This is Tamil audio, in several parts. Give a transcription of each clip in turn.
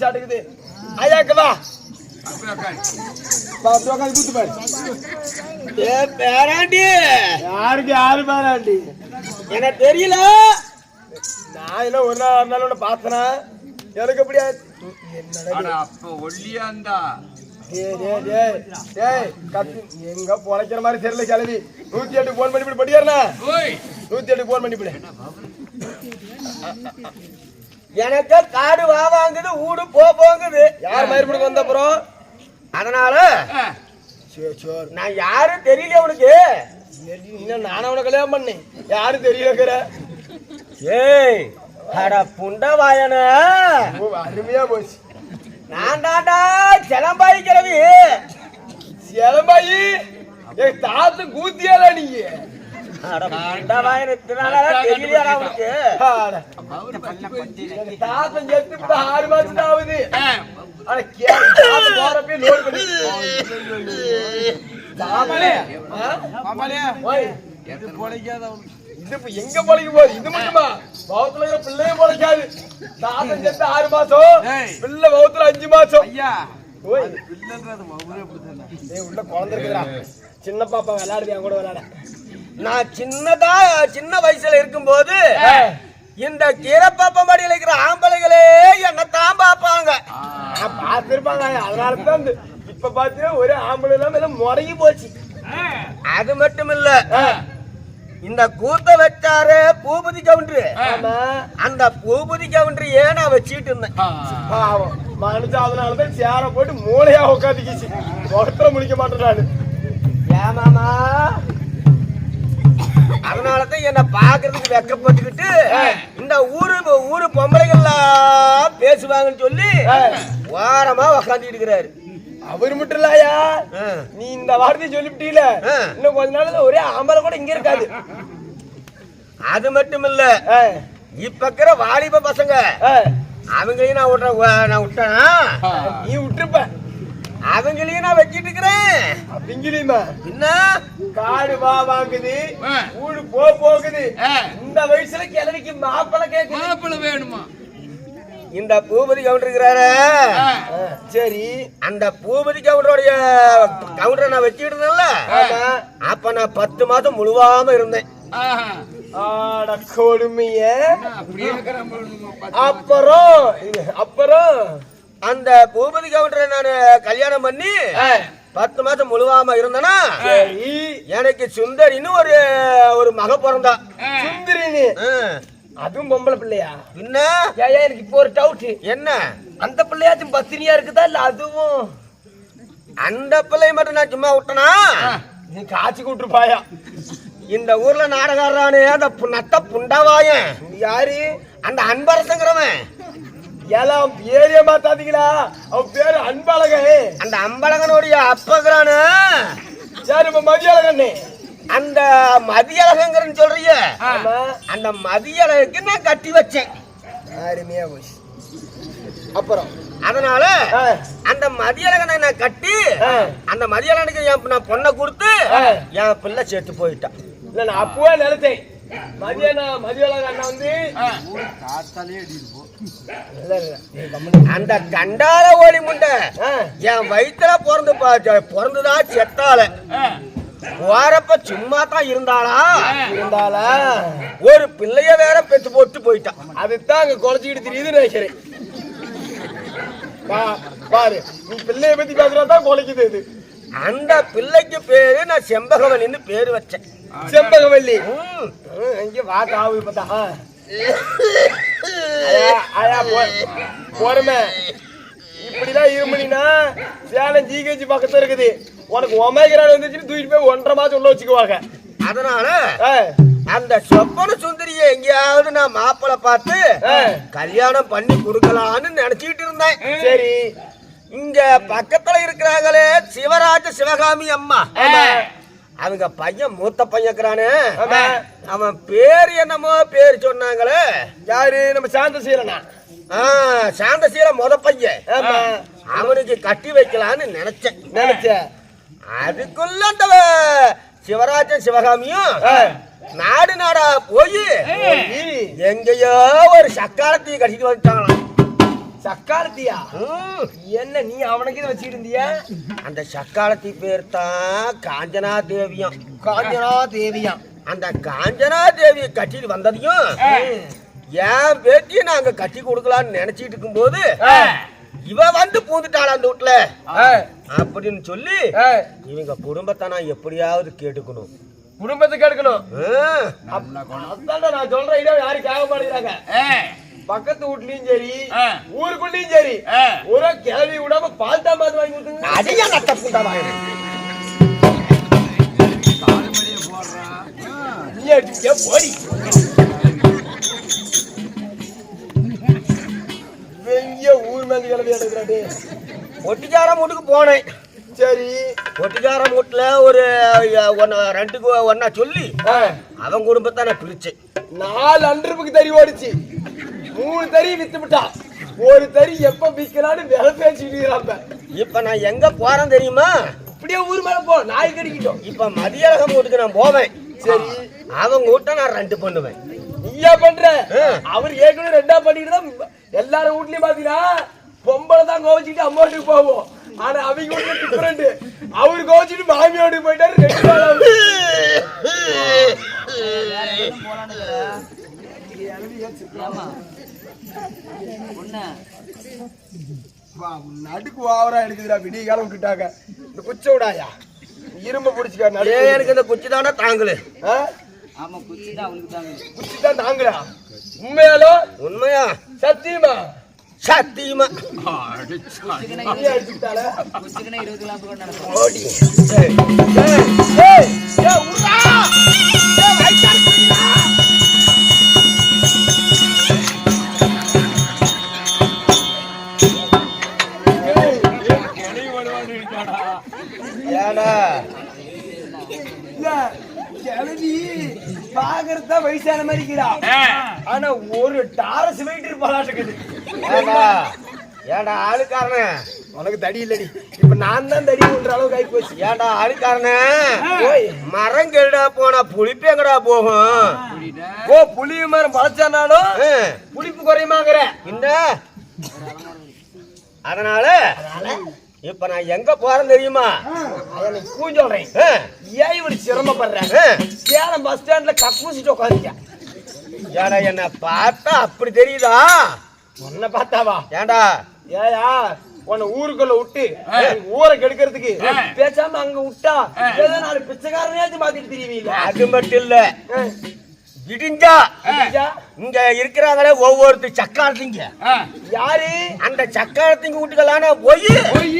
சாட்டுக்குது ஐயாக்கு வா வா, அப்படியே உட்காந்து கூத்து பாரு ஏ பேராண்டி யாருக்கு யாரு பாராண்டி எனக்கு தெரியல நான் என்ன ஒரு நாள் ஒரு நாள் உன்னை பார்த்தனா எனக்கு ஆனா அப்ப எங்க பொழைக்கிற மாதிரி தெரியல கிளவி நூத்தி எட்டு போன் பண்ணி படிக்கிறா நூத்தி எட்டு போன் பண்ணி எனக்கு காடு வா வாங்குது ஊடு போ போங்குது. யார் கூட வந்த அப்புறம் அதனால நான் யாரும் தெரியல உனக்கு. இன்னும் நானும் அவனை கல்யாணம் பண்ணேன் யாரும் தெரியலங்கிற. ஏய் அட புண்டவாயன ஓ, அருமையா போச்சு. நான் தாண்டா சிலம்பாய் கிழவி. சிலம்பாயி? என் தாத்து கூத்தியால நீங்க தாத்தன் செத்து இப்ப ஆறு மாசம் ஆகுது. ஆனா போறப்பயே லோட் பண்ணி. இது இப்ப எங்க பொழைக்க போகுது? இது மட்டுமா? இருக்கிற பிள்ளையும் பொழைக்காது. தாத்தன் செத்து ஆறு மாசம் பிள்ளை வகுத்துல அஞ்சு மாசம். உள்ள குழந்தை சின்ன பாப்பா விளையாடுது என் கூட விளையாட. நான் சின்னதா சின்ன வயசுல இருக்கும்போது இந்த கீரப்பாப்ப மடியில இருக்கிற ஆம்பளைகளே என்னத்தான் பார்ப்பாங்க. நான் பார்த்திருப்பாங்க. அதனால தான் இப்ப பாத்தீங்கன்னா ஒரே ஆம்பளை இல்லாம முடங்கி போச்சு. அது மட்டும் இல்ல இந்த கூத்த வச்சாரு பூபதி கவுண்டரு. அந்த பூபதி கவுண்டர் ஏன் நான் வச்சுக்கிட்டு இருந்தேன். பாவம். மனுஷன் அதனாலதான் சேர போட்டு மூளையா உட்காந்துக்கிச்சு முகத்துல முடிக்க மாட்டேன் ஏமாமா அதனாலதான் என்ன பாக்குறதுக்கு வெக்கப்பட்டுக்கிட்டு இந்த ஊரு ஊரு பொம்பளைகள்லாம் பேசுவாங்கன்னு சொல்லி ஓரமா உக்காந்துட்டு இருக்கிறாரு அவர் மட்டும் இல்லையா. நீ இந்த வார்த்தையை சொல்லிவிட்டீல. இன்னும் கொஞ்ச நாள்ல ஒரே ஆம்பளை கூட இங்க இருக்காது அது மட்டும் இல்ல இப்ப இருக்கிற வாலிப பசங்க. அவங்களையும் நான் விட்டுறேன் நான் விட்டேனா. நீ விட்டுருப்ப அவங்களையும் நான் வச்சிட்டு இருக்கிறேன். அப்படிங்கிறியுமா என்ன? காடு வா வாங்குது. ஊடு போ போகுது. இந்த வயசுல கிழவிக்கு மாப்பிளை கேக்குது. மாப்பிள்ளை வேணுமா? இந்த பூபதி கவுண்டர் இருக்கிறாரு சரி. அந்த பூபதி கவுண்டருடைய கவுண்டரை நான் வச்சுக்கிட்டு இருந்தேன்ல ஆமா. அப்ப நான் பத்து மாதம் முழுவாம இருந்தேன். கொடுமைய. அப்புறம் அப்புறம்? அந்த பூபதி கவுண்டரை நான் கல்யாணம் பண்ணி ஆ, பத்து மாதம் முழுவாம இருந்தேனா? எனக்கு சுந்தரின்னு ஒரு ஒரு மக பிறந்தா. ஆ. சுந்தரினி ஆ. அதுவும் பொம்பளை பிள்ளையா? என்ன? ஏன் எனக்கு இப்போ ஒரு டவுட் என்ன? அந்த பிள்ளையாச்சும் பத்தினியா இருக்குதா இல்ல அதுவும்? அந்த பிள்ளை மட்டும் நான் சும்மா விட்டனா? நீ காய்ச்சி கூட்டுருப்பாயா இந்த ஊர்ல நாடகாரானே அந்த பு- நத்த புண்டாவாயன். யாரு? அந்த அன்பரசங்கிறவன். எல்லாம் பேரே மாத்தாதீங்களா அவன் பேரு அன்பழகன். அந்த அம்பலகனுடைய அப்பகிறானு யாரு இப்ப மதியழகண்ணே அந்த மதியழகங்கிறன்னு சொல்றிய. ஆமா. அந்த மதியழகுக்கு நான் கட்டி வச்சேன். அருமையா போச்சு. அப்புறம்? அதனால அந்த மதியழகனை நான் கட்டி. அந்த மதியழகனுக்கு என் நான் பொண்ணை கொடுத்து. என் பிள்ளை சேர்த்து போயிட்டான். இல்ல நான் அப்பவே நினைச்சேன் மதியான மதியழகன் அண்ணா வந்து. அந்த கண்டால ஓலி முண்டை என் வயித்துல பிறந்து பிறந்துதா செத்தால. போறப்ப சும்மா தான் இருந்தாளா இருந்தாளா? ஒரு பிள்ளைய வேற பெத்து போட்டு போயிட்டான் அதுதான் அங்க குறைச்சிக்கிட்டு தெரியுதுன்னு நினைக்கிறேன். பா- பாரு நீ பிள்ளைய பத்தி பேசுறதான் குலைக்குது இது. அந்த பிள்ளைக்கு பேரு நான் செம்பகவலின்னு பேரு வச்சேன். செம்பகவல்லி இங்க வா காவு பார்த்தா பொறுமை. இப்படிதான் இருமணினா சேலம் ஜிஹெச் பக்கத்துல இருக்குது. உனக்கு ஒமேகிரான் வந்துச்சு தூக்கிட்டு போய் ஒன்றரை மாசம் உள்ள வச்சுக்குவாங்க. அதனால அந்த சொப்பன சுந்தரிய எங்கேயாவது நான் மாப்பிளை பார்த்து. கல்யாணம் பண்ணி கொடுக்கலான்னு நினைச்சிட்டு இருந்தேன். சரி. இங்க பக்கத்துல இருக்கிறாங்களே சிவராஜ சிவகாமி அம்மா. அவங்க பையன் மூத்த பையன் இருக்கிறானே. அவன் பேர் என்னமோ பேர் சொன்னாங்களே. யாரு? நம்ம சாந்த சீலனா ஆ, சாந்தசீல முத பையன். அவனுக்கு கட்டி வைக்கலான்னு நினைச்சேன். நினைச்ச அதுக்குள்ள அந்த சிவராஜன் சிவகாமியும். நாடு நாடா போய் எங்கேயோ ஒரு சக்காலத்தையும் கட்டிட்டு வந்துட்டாங்களாம். சக்காலத்தியா என்ன நீ அவனுக்கு இதை இருந்தியா அந்த சக்காலத்தி பேர் தான் காஞ்சனா தேவியம். காஞ்சனா தேவியா அந்த காஞ்சனா தேவியை கட்டிட்டு வந்ததையும் என் பேத்தியை நாங்க கட்டி கொடுக்கலாம்னு நினைச்சிட்டு இருக்கும்போது இவ வந்து பூந்துட்டாள் அந்த வீட்டுல? அப்படின்னு சொல்லி இவங்க குடும்பத்தை நான் எப்படியாவது கேட்டுக்கணும். ஆ, அதான்டா நான் சொல்றேன் யாரும் கேட்க மாட்டேங்கிறாங்க பக்கத்து வீட்லயும் சரி. ஊருக்குள்ளயும் சரி. ஒரு கிளவி விடாம பால் தாமாது வாங்கி கொடுத்துங்க அதையே நட்ட புண்டா நீ அடிக்க போடி. வெங்க ஊர் மேல கிளவி எடுக்கிறாடி. ஒட்டிக்கார போனேன். சரி. ஒட்டிக்கார வீட்டுல ஒரு ஒன்னு ரெண்டுக்கு ஒன்னா சொல்லி. அவன் குடும்பத்தை நான் பிரிச்சேன் நாலு அண்டர்புக்கு தறி ஓடிச்சு. மூணு தறி வித்து விட்டா. ஒரு தறி எப்ப விக்கலான்னு விலை பேசிக்கிறாங்க இப்ப நான் எங்க போறேன் தெரியுமா? இப்படியே ஊர் மேல போ நாய் கடிக்கிட்டோம். இப்ப மதியழகம் வீட்டுக்கு நான் போவேன். சரி. அவங்க வீட்டை நான் ரெண்டு பண்ணுவேன். நீயா பண்ற. அவர் ஏற்கனவே ரெண்டா பண்ணிட்டு தான் எல்லாரும் வீட்லயும் பாத்தீங்கன்னா பொம்பளை தான் கோவிச்சுட்டு அம்மா வீட்டுக்கு போவோம். ஆனா அவங்க வீட்டுல டிஃபரெண்ட் அவரு கோவிச்சுட்டு மாமி வீட்டுக்கு போயிட்டாரு ரெண்டு நாள் நடுக்கு ஓவரா எடுக்குதுடா விடிய காலம் விட்டுட்டாங்க. இந்த குச்ச விடாயா? இரும்ப பிடிச்சிக்கா ஏ நடு எனக்கு இந்த குச்சி தாண்டா தாங்கலு. குச்சி தான் தாங்குடா உண்மையாலோ? உண்மையா? சத்தியமா? சத்தியமா. அடிச்சுட்டால பாக்குறதா வயசான மாதிரி இருக்கிறா. ஆனா ஒரு டாரஸ் வெயிட் இருப்பாளாட்டுக்குது ஏடா ஏடா ஆளுக்காரனே. உனக்கு தடி இல்லடி. இப்ப நான் தான் தடி பண்ற அளவுக்கு ஆகி போச்சு. ஏடா ஆளுக்காரனே. ஓய் மரம் கெடா போனா புளிப்பு எங்கடா போகும்? ஓ புளிய மரம் பழச்சானாலும் புளிப்பு குறையுமாங்கிற. இந்த. அதனால? இப்ப நான் எங்க போறேன் தெரியுமா? எனக்கு பூ சொல்றேன் ஆ, ஏன் இவரு சிரமப்படுறேன். சேலம் பஸ் ஸ்டாண்ட்ல கக்கூசிட்டு உட்காந்துக்க ஏடா என்ன பார்த்தா அப்படி தெரியுதா? உன்னை பார்த்தாவா? ஏண்டா ஏயா உன்னை ஊருக்குள்ள விட்டு ஊரை கெடுக்கிறதுக்கு பேசாம அங்க விட்டா ஏதோ நாலு பிச்சைக்காரனையாச்சும் மாத்திட்டு தெரியவீங்க அது மட்டும் இல்ல. இடிஞ்சா இங்க இருக்கிறாங்களே ஒவ்வொருத்தர் சக்காரத்திங்க. யாரு? அந்த சக்காரத்திங்க வீட்டுக்கெல்லாம் போய். போய்.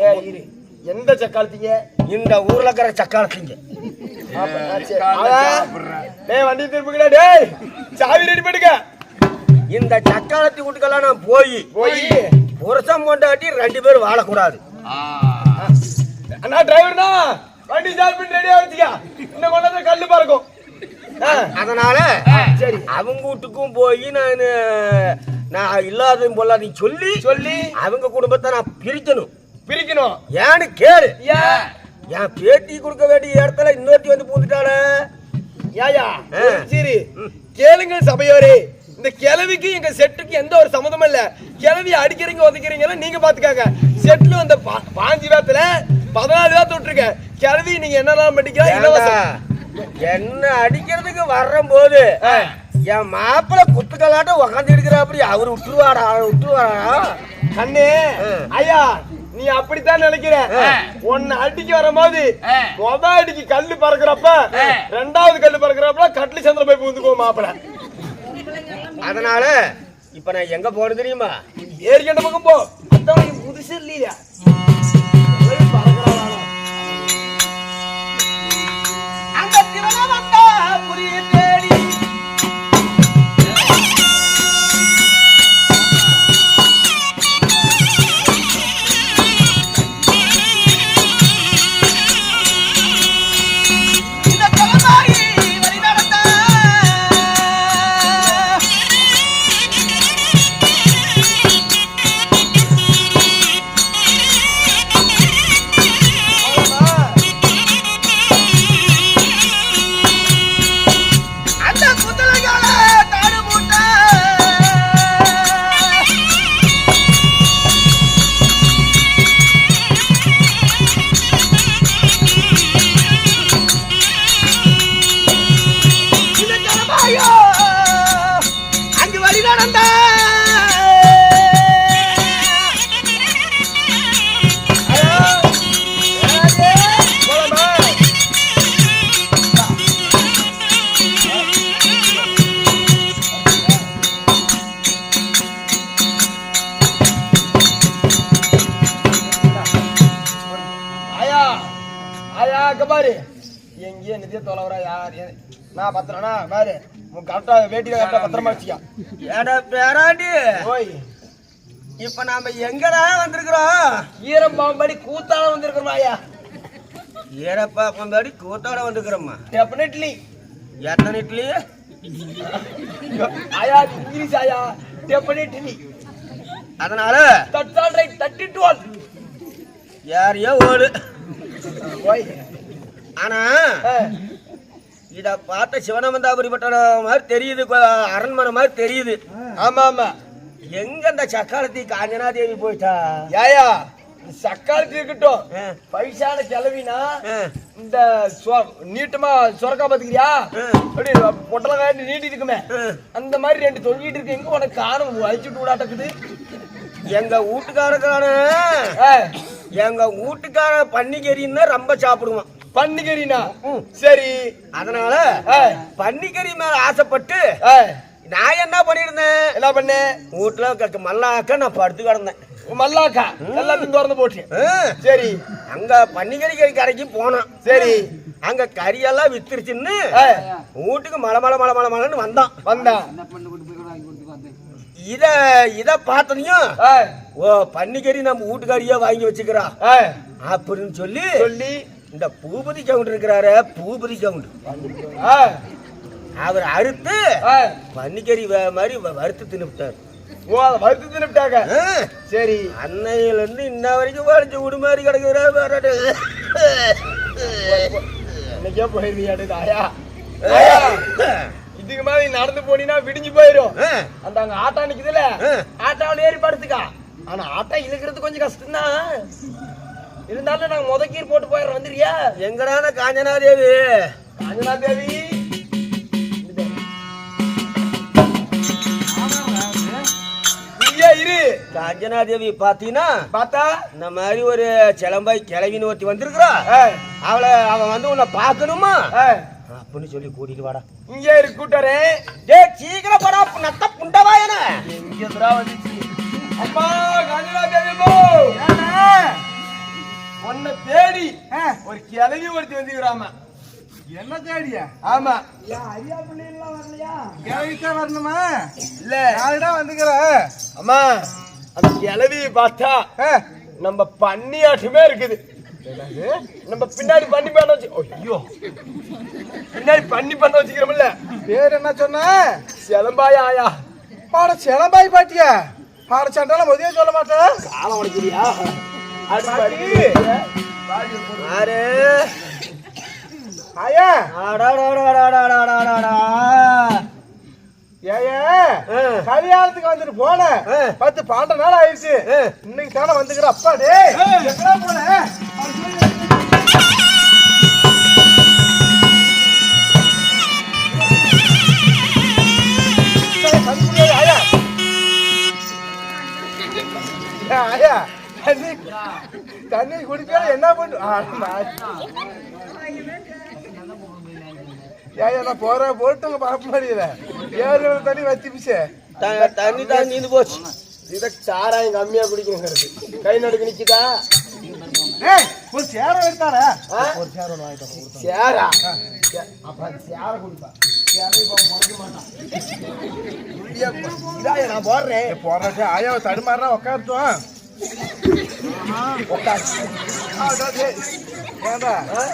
ஏ இரு. எந்த சக்காலத்தீங்க இந்த ஊர்ல இருக்கிற சக்காரத்திங்க. டேய் வண்டி திருப்புங்கடா டேய். சாவி ரெடி பண்ணுங்க இந்த சக்காரத்தி வீட்டுக்கெல்லாம் நான் போய். போய். புருஷன் பொண்டாட்டி ரெண்டு பேரும் வாழக்கூடாது. அண்ணா டிரைவர்னா வண்டி ஸ்டார்ட் பண்ணி ரெடியா வச்சுக்க. இன்னும் கொண்டாந்து கல்லு பறக்கும். அதனால சரி. அவங்க வீட்டுக்கும் போய் நான் நான் இல்லாததும் பொல்லாதையும் சொல்லி சொல்லி. அவங்க குடும்பத்தை நான் பிரிக்கணும். பிரிக்கணும். ஏன்னு கேளு. என் பேட்டி கொடுக்க வேண்டிய இடத்துல இன்னொருத்தி வந்து பூந்துட்டாளே. ஆ. சரி. கேளுங்க சபையோரே. இந்த கிழவிக்கு எங்க செட்டுக்கு எந்த ஒரு சம்மந்தமும் இல்ல. கிழவி அடிக்கிறீங்க உதைக்கிறீங்க நீங்க பாத்துக்காங்க. செட்ல வந்த பா- பாஞ்சு வேத்துல பதினாலு வேத்து விட்டுருக்க கிழவி நீங்க என்னெல்லாம் பண்ணிக்கலாம் இலவசம். என்ன அடிக்கிறதுக்கு வர்றம்போது. என் மாப்பிள்ள குத்துக்கலாட்டம் உக்காந்து இருக்கிறாப்படி. அவர் விட்டுருவாடா விட்டுருவாடா கண்ணே. ஐயா நீ அப்படித்தான் நினைக்கிற. உன்னை அடிக்க வரும்போது. முத அடிக்கு கல்லு பறக்குறப்ப ரெண்டாவது கல்லு பறக்குறப்ப கட்லி சந்திர போய் பூந்துக்கோ மாப்பிள அதனால இப்ப நான் எங்க போறது தெரியுமா? ஏறிக்கண்ட பக்கம் போ. புதுசு இல்லையா? நான் பத்திரனா பாரு உன் கரெக்டா வேட்டியில கரெக்டா பத்திரமா வச்சுக்கா ஏடா பேராண்டி. ஓய். இப்ப நாம எங்கடா வந்திருக்கிறோம்? ஈரம் பாம்படி கூத்தால வந்திருக்கிறோம் ஐயா. ஏறப்பா கொண்டாடி கூத்தோட வந்துக்கிறோம்மா டெஃபினெட்லி எத்தனை இட்லி? ஆயா அது இங்கிலீஷ் ஆயா டெஃபினெட்லி அதனால தட்ஸ் ஆல் ரைட் தட்டி டு ஒன் யாரையோ ஓடு. ஓய். ஆனா இத பார்த்த சிவனமந்தாபுரி பட்டண மாதிரி தெரியுது அரண்மனை மாதிரி தெரியுது. ஆமா ஆமா. எங்க அந்த சக்காலத்தி காஞ்சனாதேவி போயிட்டா? யாயா? இந்த சக்காலத்து இருக்கட்டும். வயசான கிளவினா இந்த நீட்டமா சொரக்கா பாத்துக்கிறியா. அப்படி பொட்டல காண்டி நீட்டி இருக்குமே. அந்த மாதிரி ரெண்டு தொங்கிட்டு இருக்கு. எங்க உனக்கு காணும்? அழிச்சுட்டு விடாட்டக்குது எங்க வீட்டுக்காரக்கான எங்க வீட்டுக்கார பன்னிக்கறின்னா ரொம்ப சாப்பிடுவான். பண்ணிக்கிறீனா? ம். சரி. அதனால ஆ, பன்னிக்கறி மேல ஆசைப்பட்டு ஆ, நான் என்ன பண்ணிருந்தேன் என்ன பண்ண? வீட்டுல க- மல்லாக்க நான் படுத்து கிடந்தேன். மல்லாக்கா? எல்லாத்தையும் திறந்து போட்டு ஆ, சரி. அங்க பன்னிக்கறி கறி கடைக்கு போனோம் சரி. அங்க கறியெல்லாம் வித்துருச்சுன்னு ஆ, வீட்டுக்கு மலை மலை மலை மலை மலைன்னு வந்தான். வந்தான். இத இத பார்த்ததையும் ஆ, ஓ பன்னிக்கறி நம்ம வீட்டுக்காரியா வாங்கி வச்சுக்கிறா. ஆ, அப்படின்னு சொல்லி சொல்லி இந்த பூபதி கவுண்டர் இருக்கிறாரு பூபதி கவுண்டர் அவர் அறுத்து. பன்னிக்கறி மாதிரி வறுத்து தின்னுட்டார் ஓ அதை வறுத்து தின்னுட்டாங்க சரி. அன்னையில இருந்து இன்ன வரைக்கும் வளைஞ்சு விடு மாதிரி கிடக்குற வேற இன்னைக்கே போயிருவியாடு ஆயா ஆயா இதுக்கு மேல நீ நடந்து போனீங்கன்னா விடிஞ்சு போயிரும். அந்த அங்க ஆட்டா நிக்குதுல. ஆட்டாவில ஏறி படுத்துக்கா. ஆனா ஆட்டா இழுக்கிறது கொஞ்சம் கஷ்டம்தான். இருந்தாலும் நாங்க முத கீர் போட்டு போயிடுறோம் வந்துறியா எங்கடான அஞ்சனா தேவி இங்கே இரு. காஞ்சனாதேவி பாத்தீங்கன்னா பார்த்தா? இந்த மாதிரி ஒரு சிலம்பாய் கிளவின்னு ஒருத்தி வந்திருக்கிறா. அவளை அவன் வந்து உன்னை பார்க்கணுமா? அப்படின்னு சொல்லி கூட்டிட்டு வாடா. இங்கே இரு கூட்டாரே டேய் சீக்கிரம் படா நத்த புண்டவாயன எங்க எதிரா வந்துச்சு. அம்மா காஞ்சனா தேவி போ உன்னை தேடி ஒரு கிளவி ஒருத்தி வந்துக்கிறாம என்ன தேடியா? ஆமா. கிழவிக்கா வரணுமா? இல்ல. யாருடா வந்துக்கிற அம்மா அந்த கிளவி பார்த்தா நம்ம பண்ணியாட்டுமே இருக்குது. நம்ம பின்னாடி பண்ணி பண்ண வச்சு ஐயோ. பின்னாடி பண்ணி பண்ண வச்சுக்கிறோம்ல. பேர் என்ன சொன்ன? சிலம்பாயா ஆயா. பாட சிலம்பாய் பாட்டியா? பாட சண்டால முதல்ல சொல்ல மாட்டேன். காலம் உடைக்கிறியா? மாறு ஐயா கல்யாணத்துக்கு வந்துட்டு போன. பத்து பன்னெண்டு நாள் ஆயிடுச்சு. இன்னைக்கு தானே வந்துக்கிற அப்பா டே போன? ஆயா. தண்ணி தண்ணி குடிச்சா என்ன பண்ணு ஆ, நான் ஏயா நான் போற போட்டுங்க பார்க்க முடியல ஏழு தண்ணி வச்சுப்பிச்சே த- தண்ணி தான் நீந்து போச்சு. இதை சாராயம் கம்மியா குடிக்கணுங்கிறது. கை நடுக்கு நிக்குதா? ஏய் ஒரு சேர எடுத்தாரா ஆ? சேரா? சேர குடிப்பா சேரை இதாயா நான் போடுறேன். போறாச்சு ஆயா தடுமாறா உட்காரட்டும் ஏண்டா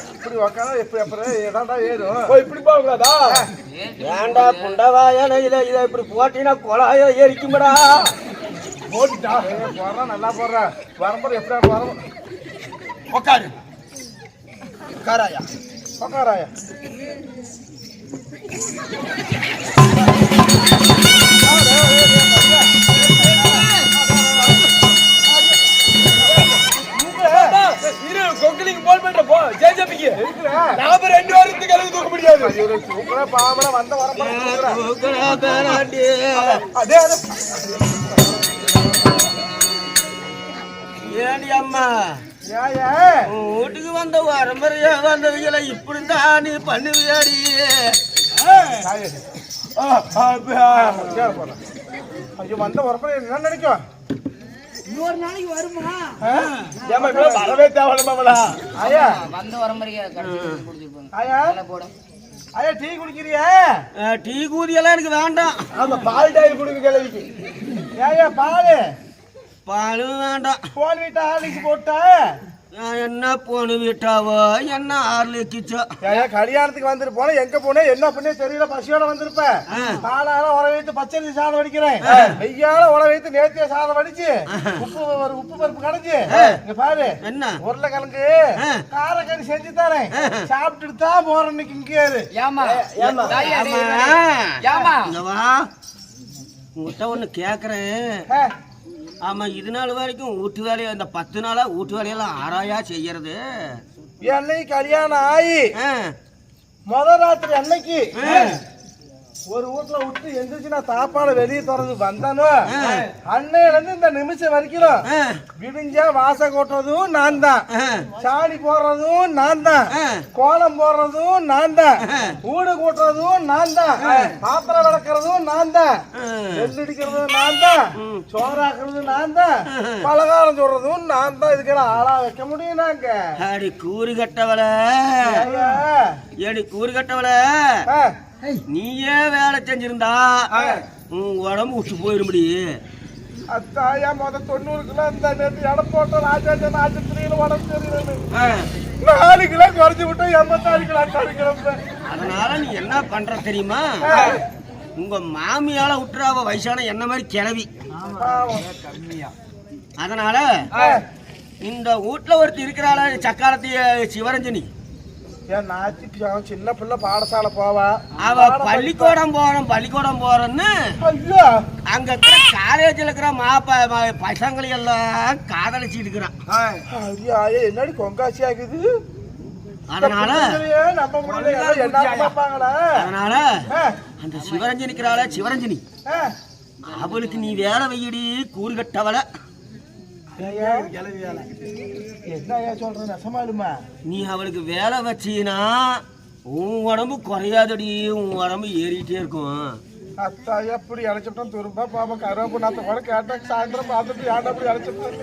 இப்படி உட்கார. எப்படி அப்புறம் ஏதாண்டா ஏறும் ஓ இப்படி போகக்கூடாதா ஏண்டா புண்டவாயன இத இத இப்படி போட்டினா குழாய எரிக்கும்டா போட்டுட்டா போடுறான் நல்லா போடுறான் வரும்போது எப்படியா வரும் உட்காரு உட்காராயா உட்காராயா இரு கொக்கலிங்க போல் பண்ற போ ஜேஜபிக்கு. நாம ரெண்டு வாரத்துக்கு அளவு தூக்க முடியாது. சூப்பரா பாமரா வந்த பேராண்டி அதே அதே. ஏண்டி அம்மா? வீட்டுக்கு வந்த வரம்பரையா வந்தவங்கள இப்படிதான் நீ பண்ணுவியாடி? ஐயோ வந்த வரப்போறேன் என்ன நினைக்கும்? இன்னொரு நாளைக்கு வருமா? ஏமா வரவே வந்த வரம்பறையா கடைசி கொடுத்துருப்பாங்க ஆயா. நல்லா போடும் ஆயா டீ குடிக்கிறியா? டீ கூதியெல்லாம் எனக்கு வேண்டாம். ஆமா பால் டாயில் குடுக்க கிளவிக்கு. ஏயா பாலு? பாலும் வேண்டாம். போன் வீட்டு ஆளுக்கு போட்டா? என்ன போனு விட்டாவோ என்ன ஆர்லிக்கிச்சோ ஏயா கல்யாணத்துக்கு வந்துட்டு போன எங்க போனே என்ன பண்ணே தெரியல பசியோட வந்திருப்ப. பாலால உர வைத்து பச்சரிசி சாதம் வடிக்கிறேன் வெய்யால உர வைத்து நேத்திய சாதம் வடிச்சு உப்பு ஒரு உப்பு பருப்பு கடைஞ்சு இங்க பாரு என்ன? உருளைக்கிழங்கு காரக்கறி செஞ்சு தரேன். சாப்பிட்டுட்டு தான் போறேன் இன்னைக்கு இங்கே. ஏமா. ஏமா இங்க வா. உங்ககிட்ட ஒண்ணு கேக்குறேன். ஆ, ஆமா இது நாள் வரைக்கும் வீட்டு வேலையை இந்த பத்து நாளா வீட்டு வேலையெல்லாம் ஆராயா செய்யறது? என்னைக்கு கல்யாணம் ஆகி முத ராத்திரி அன்னைக்கு ஒரு வீட்டுல விட்டு எந்திரிச்சு நான் சாப்பாடு வெளியே திறந்து வந்தானோ? அன்னையில இருந்து இந்த நிமிஷம் வரைக்கும் விடிஞ்சா வாச கொட்டுறதும் நான் தான். சாணி போடுறதும் நான் தான். கோலம் போடுறதும் நான் தான். வீடு கூட்டுறதும் நான் தான். பாத்திரம் விளக்குறதும் நான் தான். நெல் அடிக்கிறதும் நான் தான். சோறாக்குறதும் நான் தான். பலகாரம் சொல்றதும் நான் தான். இதுக்கெல்லாம் ஆளா வைக்க முடியும் நாங்க. அடி கூறு கட்டவள. ஏடி கூறு கட்டவள. நீயே வேலை செஞ்சிருந்தா உன் உடம்பு விட்டு போயிரும்படி. அத்தாயா முத தொண்ணூறு கிலோ இந்த நேற்று எடை போட்ட ராஜாஜன் உடம்பு தெரியல நாலு கிலோ குறைஞ்சு விட்டு எண்பத்தாறு கிலோ குறைக்கிறப்ப அதனால நீ என்ன பண்ற தெரியுமா? உங்க மாமியால விட்டுறாவ வயசான என்ன மாதிரி கிளவி. அதனால இந்த வீட்டுல ஒருத்தி இருக்கிறாள சக்காலத்திய சிவரஞ்சனி. என் நாச்சிக்கு சின்ன பிள்ளை பாடசாலை போவா அவ பள்ளிக்கூடம் போறோம் பள்ளிக்கூடம் போறோன்னு ஐயோ அங்க இருக்கிற காலேஜ்ல இருக்கிற மாப்ப பசங்களை எல்லாம் காதலிச்சிட்டு இருக்கிறான் ஐயா என்னடி கொங்காசி ஆகுது அதனால நம்ப முடியல என்ன பார்ப்பாங்களா அதனால அந்த சிவரஞ்சனி இருக்கிறாள சிவரஞ்சனி. அவளுக்கு நீ வேலை வையடி கூறு கட்டவள ஐயா, என்ன ஐயா சொல்ற நீ அவளுக்கு வேலை வச்சீனா உன் உடம்பு குறையாதடி உன் உடம்பு ஏறிட்டே இருக்கும். அத்தா எப்படி அழைச்சிட்டோம்? திரும்ப பாப்பா கருவேப்பு நாத்த கூட கேட்டேன். சாயந்தரம் பார்த்துட்டு ஏன்டா அப்படி அழைச்சிட்டோம்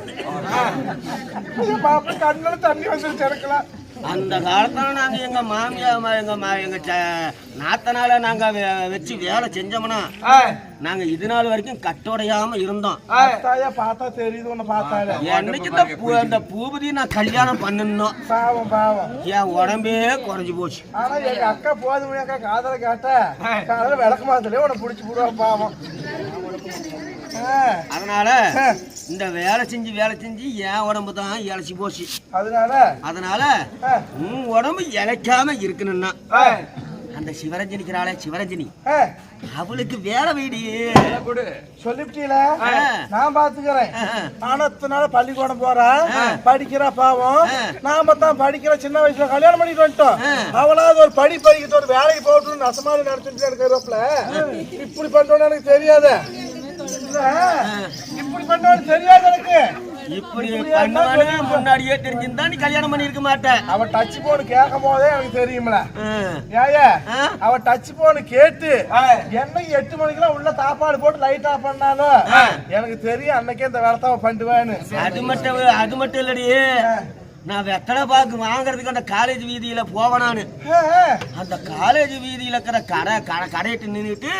பாப்பா கண்ணுல தண்ணி வந்துருச்சு எனக்குலாம் அந்த காலத்துல நாங்க எங்க மாமியா ம- எங்க ம- எங்க ச- நாத்தனால நாங்க வெ- வச்சு வேலை செஞ்சோம்னா நாங்க இது நாள் வரைக்கும் கட்டோடையாம இருந்தோம். பார்த்தா தெரியுது உன்னை பார்த்தாலே. என்னைக்கு இந்த பூ- அந்த பூபதி நான் கல்யாணம் பண்ணணும் பாவம் பாவம். என் உடம்பே குறைஞ்சு போச்சு. ஆனா எங்க அக்கா போதும் அக்கா காதல கேட்ட காதல விளக்க மாதலே உன்னை பிடிச்சி போடுவா பாவம். அதனால இந்த வேலை செஞ்சு வேலை செஞ்சு என் உடம்பு தான் இழைச்சி போச்சு. அதனால? அதனால உன் உடம்பு இழைக்காம இருக்கணும்னா அந்த சிவரஞ்சனிக்கிறாளே சிவரஞ்சனி. அவளுக்கு வேலை வீடு. சொல்லிவிட்டீல? ஆ. நான் பாத்துக்கிறேன். ஆனத்தினால பள்ளிக்கூடம் போறா. படிக்கிறா பாவம். நாம தான் படிக்கிற சின்ன வயசுல கல்யாணம் பண்ணிட்டு வந்துட்டோம். அவளாவது ஒரு படி படிக்கிட்டு ஒரு வேலைக்கு போகட்டும் நசமாரி நடத்திட்டு இருக்கிறப்பல இப்படி பண்றோம்னு எனக்கு தெரியாது. இப்படி பண்றோம்னு தெரியாது எனக்கு. இப்படி பண்ணுவானு முன்னாடியே தெரிஞ்சிருந்தா நீ கல்யாணம் பண்ணிருக்க மாட்டேன் அவன் டச் போன் கேட்கும் போதே எனக்கு தெரியும்ல. ஏயா? அவ டச் போன் கேட்டு என்னைக்கு எட்டு மணிக்கெல்லாம் உள்ள சாப்பாடு போட்டு லைட் ஆஃப் பண்ணாலும் எனக்கு தெரியும் அன்னைக்கே இந்த வேலை தான் பண்ணுவேன்னு. அது மட்டும் அது மட்டும் இல்லடி. நான் வெத்தலை பாக்கு வாங்குறதுக்கு அந்த காலேஜ் வீதியில போவேன் நானு. அந்த காலேஜ் வீதியில இருக்கிற கடை கடை கடையிட்டு நின்றுட்டு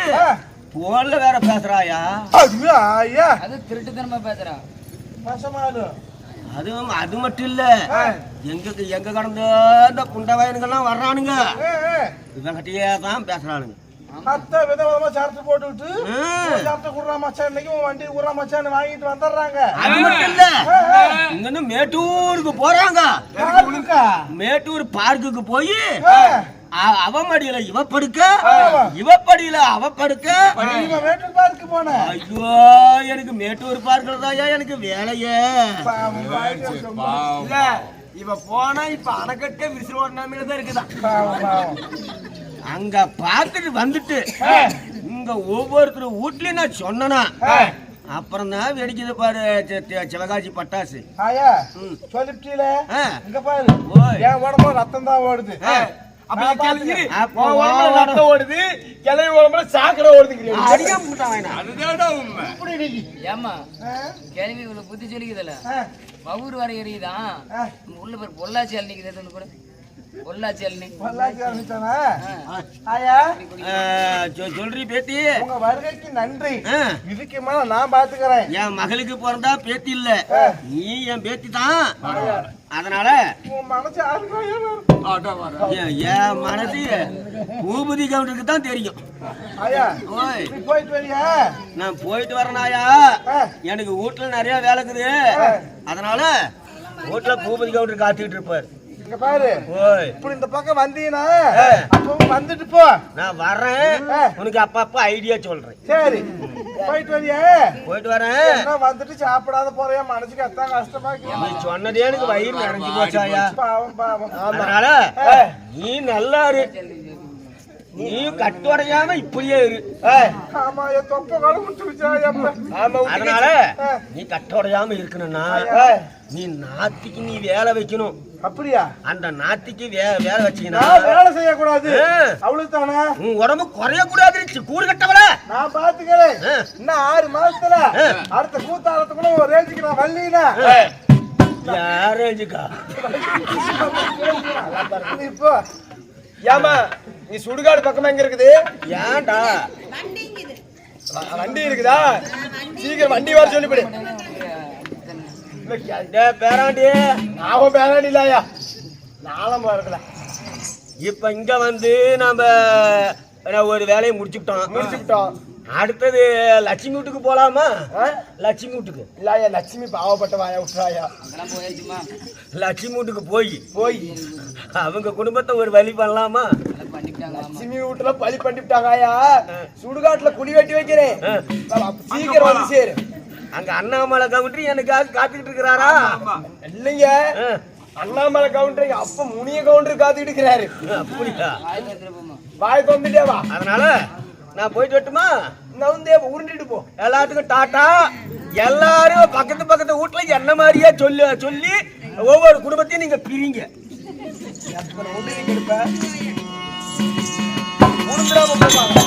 போன்ல வேற பேசுறாயா? அது ஐயா அது திருட்டுத்தனமா பேசுறா. மசமாலும் அதுவும் அது மட்டும் இல்ல. எங்க எங்க கடந்த இந்த புண்ட வயனுங்கெல்லாம் வர்றானுங்க இவங்கிட்டயே தான் பேசுறானுங்க. அத்தை விதவிதமா சரத்து போட்டுக்கிட்டு. சரத்தை குடுறா மச்சான் இன்னைக்கு வண்டி குடுறா மச்சான் வாங்கிட்டு வந்துடுறாங்க. அது மட்டும் இல்ல. இங்க மேட்டூருக்கு போறாங்க? மேட்டூர் பார்க்குக்கு போய் அவ மடியில இவ படுக்க ஆமா. இவ படியில அவ படுக்க. வேட்டூர் பார்க்கு போனேன் ஐயோ எனக்கு மேட்டூர் பார்க்கல தான் எனக்கு வேலையே. இவ போனா இப்ப அணைக்கட்டே விசிறு ஓடனாமையில தான் இருக்குதா? பாவம், பாவம். அங்க பார்த்துட்டு வந்துட்டு இங்க ஒவ்வொருத்தரும் வீட்லயும் நான் சொன்னனா. அப்புறம் தான் வெடிக்குது பாரு சிவகாசி பட்டாசு. ஆ. இங்க பாரு. என் உடம்பு ரத்தம் தான் ஓடுது. ஓடுது கிளம்பி உடம்புல சாக்கடை ஓடுதுங்கிறீங்க அதுதான்டா உண்மை. ஆ? கேள்வி இவ்வளவு புத்தி சொல்லிக்குதுல்ல? ஆ, வவுர் வர எரியுதான். உள்ள பேர் பொள்ளாச்சி அல்னிக்குது கூட சொல்றி பேத்தி. உங்க வருகைக்கு நன்றி. இதுக்கு மேல நான் பாத்துக்கிறேன். என் மகளுக்கு பிறந்தா பேத்தி இல்ல. நீ என் பேத்தி தான் அதனால என் மனசு? பூபதி கவுண்டருக்கு தான் தெரியும். நான் போயிட்டு வரேனாயா. எனக்கு வீட்டுல நிறைய வேலை இருக்குது. அதனால வீட்டுல பூபதி கவுண்டர் காத்துக்கிட்டு இருப்பார். இங்க பாரு. ஓய். இப்படி இந்த பக்கம். அப்பவும் வந்துட்டு போ. நான் வர்றேன் ஆ. உனக்கு அப்பப்ப ஐடியா சொல்றேன். சரி. போயிட்டு வரியா. போயிட்டு வரேன். வந்துட்டு சாப்பிடாத போறியா? மனசுக்கு அத்தான் கஷ்டமா. நீ சொன்னதே எனக்கு வயிறு நிறைஞ்சு போச்சாயா பாவம் பாவம். அதனால நீ நல்லா இரு. நீ கட்டுடையாம இப்படியே இரு. ஆமா என் தொப்பை ஆமா அதனால. நீ கட்டுடையாம இருக்கணும்னா நீ நாத்திக்கு நீ வேலை வைக்கணும். அப்படியா? அந்த நாத்திக்கு வே வேலை வச்சீங்கன்னா வேலை செய்யக்கூடாது. அவளுக்கு தானே உன் உடம்பு குறைய கூடாது கூறு கட்டவல நான் பாத்துக்கிறேன். இன்னும் ஆறு மாசத்துல. அடுத்த கூத்தாரத்துக்குள்ள ஒரு ரேஞ்சுக்கு நான் வள்ளீனா. இப்போ ஏமா நீ சுடுகாடு பக்கமா எங்க இருக்குது? ஏன்டா? வண்டி இருக்குதா? சீக்கிரம் வண்டி வர சொல்லிவிடு. டேய் பேராண்டி நாம பேராடி இல்லையா? நாளம் வரல இப்ப இங்க வந்து நாம நான் ஒரு வேலையை முடிச்சுக்கிட்டோம். முடிச்சுக்கிட்டோம். அடுத்தது லட்சுமி வீட்டுக்கு போலாமா? லட்சுமி வீட்டுக்கு. இல்லையா லட்சுமி பாவப்பட்ட வாயா விட்டுறாயா? லட்சுமி வீட்டுக்கு போய். போய். அவங்க குடும்பத்தை ஒரு வழி பண்ணலாமா? லட்சுமி வீட்டுல பலி பண்ணிவிட்டாங்கயா சுடுகாட்டுல குழி வெட்டி வைக்கிறேன். சீக்கிரம் வந்து சேரு. அங்க அண்ணாமலை கவுண்டர் எனக்காக காத்துக்கிட்டு இருக்கிறாரா? இல்லைங்க. அண்ணாமலை கவுண்டர் அப்ப முனிய கவுண்டர் காத்துக்கிட்டு இருக்கிறாரு. அப்படியா? வாய் தந்துட்டே வா. அதனால நான் போயிட்டு வரட்டுமா நவுந்தே உருண்டிட்டு போ. எல்லாத்துக்கும் டாட்டா எல்லாரும் பக்கத்து பக்கத்து வீட்டுல என்ன மாதிரியே சொல்லி சொல்லி ஒவ்வொரு குடும்பத்தையும் நீங்க பிரிங்க. உருந்துடாம போவாங்க